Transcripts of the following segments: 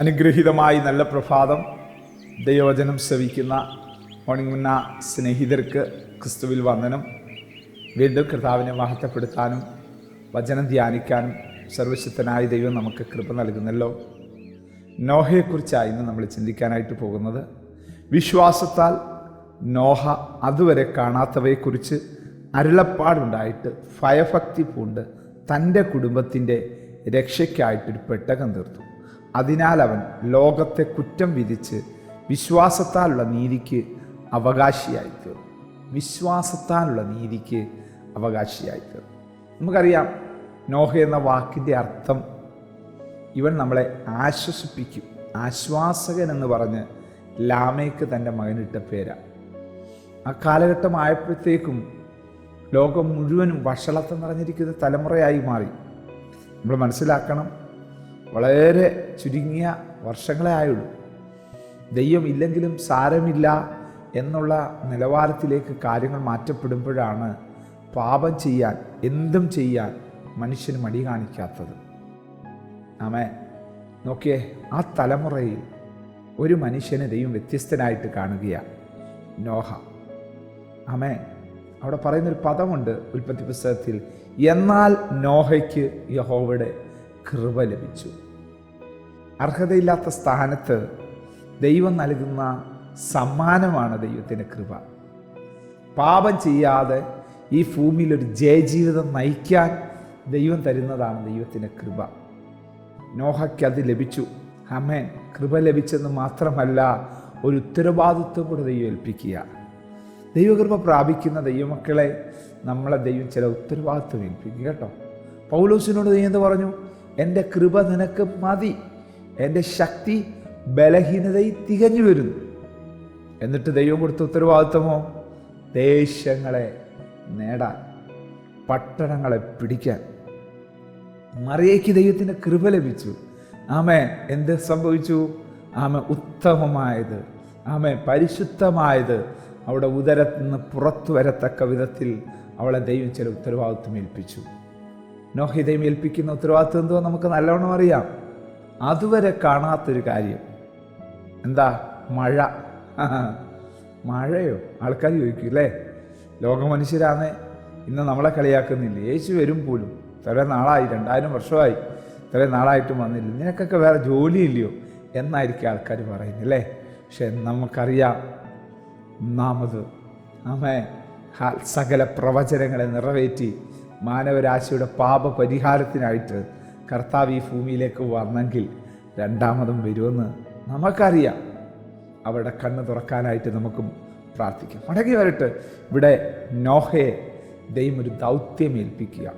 അനുഗ്രഹീതമായി നല്ല പ്രഭാതം ദൈവവചനം ശ്രവിക്കുന്ന മോർണിംഗ് മുന്ന സ്നേഹിതർക്ക് ക്രിസ്തുവിൽ വന്ദനം. വീണ്ടും കർത്താവിനെ മഹത്വപ്പെടുത്താനും വചനം ധ്യാനിക്കാനും സർവശക്തനായ ദൈവം നമുക്ക് കൃപ നൽകുന്നല്ലോ. നോഹയെക്കുറിച്ചാണ് ഇന്ന് നമ്മൾ ചിന്തിക്കാനായിട്ട് പോകുന്നത്. വിശ്വാസത്താൽ നോഹ അതുവരെ കാണാത്തവയെക്കുറിച്ച് അരുളപ്പാടുണ്ടായിട്ട് ഭയഭക്തി പൂണ്ട് തന്റെ കുടുംബത്തിന്റെ രക്ഷയ്ക്കായിട്ടൊരു പെട്ടകം തീർത്തു. അതിനാൽ അവൻ ലോകത്തെ കുറ്റം വിധിച്ച് വിശ്വാസത്താലുള്ള നീതിക്ക് അവകാശിയായി തീർന്നു വിശ്വാസത്താലുള്ള നീതിക്ക് അവകാശിയായി തീർന്നു നമുക്കറിയാം നോഹ എന്ന വാക്കിന്റെ അർത്ഥം ഇവൻ നമ്മളെ ആശ്വസിപ്പിക്കും. ആശ്വാസകൻ എന്ന് പറഞ്ഞ് ലാമയ്ക്ക് തന്റെ മകനിട്ട പേരാ. ആ കാലഘട്ടമായപ്പോഴത്തേക്കും ലോകം മുഴുവനും വഷളത്തം നിറഞ്ഞിരിക്കുന്ന തലമുറയായി മാറി. നമ്മൾ മനസ്സിലാക്കണം വളരെ ചുരുങ്ങിയ വർഷങ്ങളെ ആയുള്ളൂ. ദൈവം ഇല്ലെങ്കിലും സാരമില്ല എന്നുള്ള നിലവാരത്തിലേക്ക് കാര്യങ്ങൾ മാറ്റപ്പെടുമ്പോഴാണ് പാപം ചെയ്യാൻ എന്തും ചെയ്യാൻ മനുഷ്യന് മടി കാണിക്കാത്തത്. ആമേ നോക്കിയേ ആ തലമുറയിൽ ഒരു മനുഷ്യനെ ദൈവം വ്യത്യസ്തനായിട്ട് കാണുകയാണ് നോഹ. ആമേ അവിടെ പറയുന്നൊരു പദമുണ്ട് ഉൽപ്പത്തി പുസ്തകത്തിൽ എന്നാൽ നോഹയ്ക്ക് യഹോവയുടെ കൃപ ലഭിച്ചു. അർഹതയില്ലാത്ത സ്ഥാനത്ത് ദൈവം നൽകുന്ന സമ്മാനമാണ് ദൈവത്തിന്റെ കൃപ. പാപം ചെയ്യാതെ ഈ ഭൂമിയിൽ ഒരു ജയജീവിതം നയിക്കാൻ ദൈവം തരുന്നതാണ് ദൈവത്തിന്റെ കൃപ. നോഹയ്ക്ക് അത് ലഭിച്ചു. അമേൻ കൃപ ലഭിച്ചെന്ന് മാത്രമല്ല ഒരു ഉത്തരവാദിത്വം കൂടെ ദൈവം ഏൽപ്പിക്കുക. ദൈവകൃപ പ്രാപിക്കുന്ന ദൈവമക്കളെ നമ്മളെ ദൈവം ചില ഉത്തരവാദിത്വം ഏൽപ്പിക്കുക കേട്ടോ. പൗലോസിനോട് ദൈവം എന്ത് പറഞ്ഞു? എന്റെ കൃപ നിനക്ക് മതി. എന്റെ ശക്തി ബലഹീനതയിൽ തികഞ്ഞു വരുന്നു. എന്നിട്ട് ദൈവം കൊടുത്ത ഉത്തരവാദിത്വമോ? ദേശങ്ങളെ നേടാൻ പട്ടണങ്ങളെ പിടിക്കാൻ. മറിയയ്ക്ക് ദൈവത്തിന്റെ കൃപ ലഭിച്ചു. ആമേ എന്ത് സംഭവിച്ചു? ആമ ഉത്തമമായത് ആമേ പരിശുദ്ധമായത് അവിടെ ഉദരത്തിൽ നിന്ന് പുറത്തു വരത്തക്ക വിധത്തിൽ അവളെ ദൈവം ചില ഉത്തരവാദിത്വം ഏൽപ്പിച്ചു. നോഹി ദൈവം ഏൽപ്പിക്കുന്ന ഉത്തരവാദിത്വം എന്തോ നമുക്ക് നല്ലവണ്ണം അറിയാം. അതുവരെ കാണാത്തൊരു കാര്യം. എന്താ? മഴ. മഴയോ? ആൾക്കാർ ചോദിക്കും അല്ലേ ലോകമനുഷ്യരാണ് ഇന്ന് നമ്മളെ കളിയാക്കുന്നില്ല? യേശു വരും പോലും. ഇത്ര നാളായി രണ്ടായിരം വർഷമായി. ഇത്രേ നാളായിട്ടും വന്നില്ല. നിനക്കൊക്കെ വേറെ ജോലിയില്ലയോ? എന്നായിരിക്കും ആൾക്കാർ പറയുന്നത് അല്ലേ പക്ഷെ നമുക്കറിയാം. ഒന്നാമത് ഹാ- സകല പ്രവചനങ്ങളെ നിറവേറ്റി മാനവരാശിയുടെ പാപ പരിഹാരത്തിനായിട്ട് കർത്താവ് ഈ ഭൂമിയിലേക്ക് വന്നെങ്കിൽ രണ്ടാമതും വരുമെന്ന് നമുക്കറിയാം. അവരുടെ കണ്ണ് തുറക്കാനായിട്ട് നമുക്കും പ്രാർത്ഥിക്കാം. മടങ്ങി വരട്ടെ. ഇവിടെ നോഹയെ ദൈവം ഒരു ദൗത്യം ഏൽപ്പിക്കുക.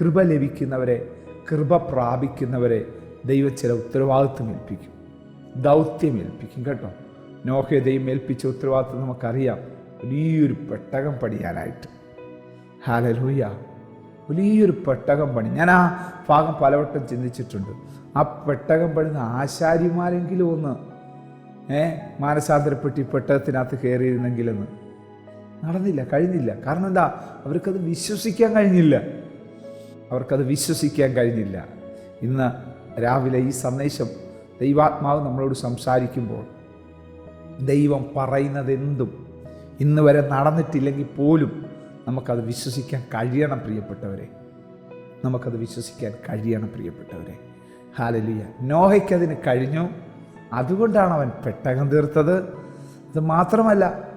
കൃപ ലഭിക്കുന്നവരെ കൃപ പ്രാപിക്കുന്നവരെ ദൈവ ചില ഉത്തരവാദിത്വം ഏൽപ്പിക്കും. ദൗത്യം ഏൽപ്പിക്കും കേട്ടോ. നോഹയെ ദൈവം ഏൽപ്പിച്ച ഉത്തരവാദിത്വം നമുക്കറിയാം. വലിയൊരു പെട്ടകം പണിയാനായിട്ട്. ഹാലലൂയ വലിയൊരു പെട്ടകം പണി. ഞാൻ ആ ഭാഗം പലവട്ടം ചിന്തിച്ചിട്ടുണ്ട്. ആ പെട്ടകം പണിന്ന് ആശാരിമാരെങ്കിലും ഒന്ന് ഏ മാനസാന്തരപ്പെട്ട് പെട്ടകത്തിനകത്ത് കയറിയിരുന്നെങ്കിലെന്ന്. നടന്നില്ല കഴിഞ്ഞില്ല. കാരണം എന്താ? അവർക്കത് വിശ്വസിക്കാൻ കഴിഞ്ഞില്ല. അവർക്കത് വിശ്വസിക്കാൻ കഴിഞ്ഞില്ല. ഇന്ന് രാവിലെ ഈ സന്ദേശം ദൈവാത്മാവ് നമ്മളോട് സംസാരിക്കുമ്പോൾ ദൈവം പറയുന്നതെന്തും ഇന്ന് വരെ നടന്നിട്ടില്ലെങ്കിൽ പോലും നമുക്കത് വിശ്വസിക്കാൻ കഴിയണം പ്രിയപ്പെട്ടവരെ. നമുക്കത് വിശ്വസിക്കാൻ കഴിയണം പ്രിയപ്പെട്ടവരെ. ഹാലലിയ. നോഹയ്ക്കതിന് കഴിഞ്ഞു. അതുകൊണ്ടാണ് അവൻ പെട്ടകം തീർത്തത്. അത് മാത്രമല്ല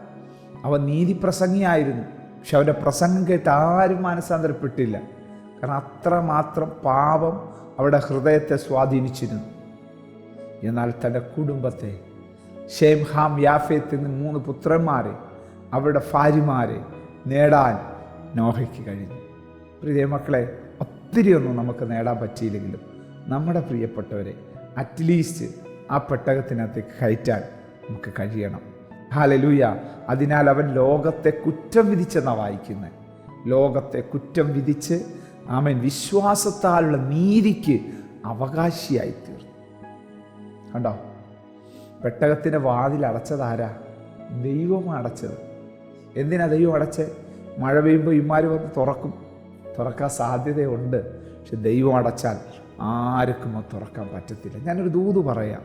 അവൻ നീതിപ്രസംഗിയായിരുന്നു പക്ഷെ അവന്റെ പ്രസംഗം കേട്ട് ആരും മാനസാന്തരപ്പെട്ടില്ല കാരണം അത്രമാത്രം പാപം അവരുടെ ഹൃദയത്തെ സ്വാധീനിച്ചിരുന്നു. എന്നാൽ തന്റെ കുടുംബത്തെ ഷേം ഹാം യാഫേത്ത് എന്നീ മൂന്ന് പുത്രന്മാരെ അവരുടെ ഭാര്യമാരെ നേടാൻ നോഹയ്ക്ക് കഴിഞ്ഞു. പ്രിയ മക്കളെ ഒത്തിരി ഒന്നും നമുക്ക് നേടാൻ പറ്റിയില്ലെങ്കിലും നമ്മുടെ പ്രിയപ്പെട്ടവരെ അറ്റ്ലീസ്റ്റ് ആ പെട്ടകത്തിനകത്ത് കയറ്റാൻ നമുക്ക് കഴിയണം. ഹാലലൂയ അതിനാൽ അവൻ ലോകത്തെ കുറ്റം വിധിച്ചെന്നാണ് വായിക്കുന്നത് ലോകത്തെ കുറ്റം വിധിച്ച് അവൻ വിശ്വാസത്താലുള്ള നീതിക്ക് അവകാശിയായി തീർന്നു കണ്ടോ? പെട്ടകത്തിന്റെ വാതിൽ അടച്ചതാരാ ദൈവമാണ് അടച്ചത്. എന്തിനാ ദൈവം അടച്ചേ മഴ പെയ്യുമ്പോൾ ഇമാര് വന്ന് തുറക്കും? തുറക്കാൻ സാധ്യതയുണ്ട്. പക്ഷെ ദൈവം അടച്ചാൽ ആർക്കും അത് തുറക്കാൻ പറ്റത്തില്ല. ഞാനൊരു ദൂത് പറയാം.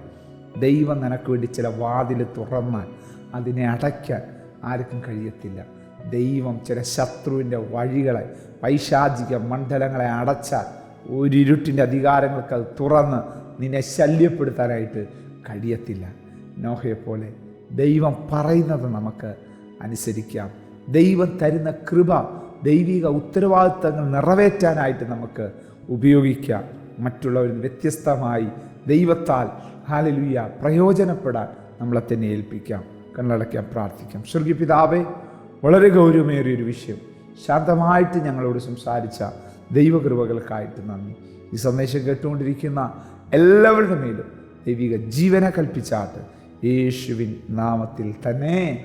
ദൈവം നിനക്ക് വേണ്ടി ചില വാതിൽ തുറന്നാൽ അതിനെ അടയ്ക്കാൻ ആർക്കും കഴിയത്തില്ല. ദൈവം ചില ശത്രുവിന്റെ വഴികളെ പൈശാചിക മണ്ഡലങ്ങളെ അടച്ചാൽ ഒരിരുട്ടിന്റെ അധികാരങ്ങൾക്ക് അത് തുറന്ന് നിന്നെ ശല്യപ്പെടുത്താനായിട്ട് കഴിയത്തില്ല. നോഹയെപ്പോലെ ദൈവം പറയുന്നത് നമുക്ക് അനുസരിക്കാം. ദൈവം തരുന്ന കൃപ ദൈവിക ഉത്തരവാദിത്തങ്ങൾ നിറവേറ്റാനായിട്ട് നമുക്ക് ഉപയോഗിക്കാം. മറ്റുള്ളവരിൽ വ്യത്യസ്തമായി ദൈവത്താൽ ഹാലലുയ്യ പ്രയോജനപ്പെടാൻ നമ്മളെ തന്നെ ഏൽപ്പിക്കാം. കണ്ണടയ്ക്കാൻ പ്രാർത്ഥിക്കാം. സ്വർഗി പിതാവേ വളരെ ഗൗരവമേറിയൊരു വിഷയം. ശാന്തമായിട്ട് ഞങ്ങളോട് സംസാരിച്ച ദൈവകൃപകൾക്കായിട്ട് നന്ദി. ഈ സന്ദേശം കേട്ടുകൊണ്ടിരിക്കുന്ന എല്ലാവരുടെ മേലും ദൈവിക ജീവനെ കൽപ്പിച്ചാട്ട് യേശുവിൻ നാമത്തിൽ തന്നെ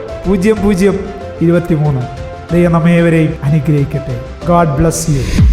പൂജ്യം പൂജ്യം ഇരുപത്തി മൂന്ന് ദൈവം നമ്മേവരെയും അനുഗ്രഹിക്കട്ടെ. God bless you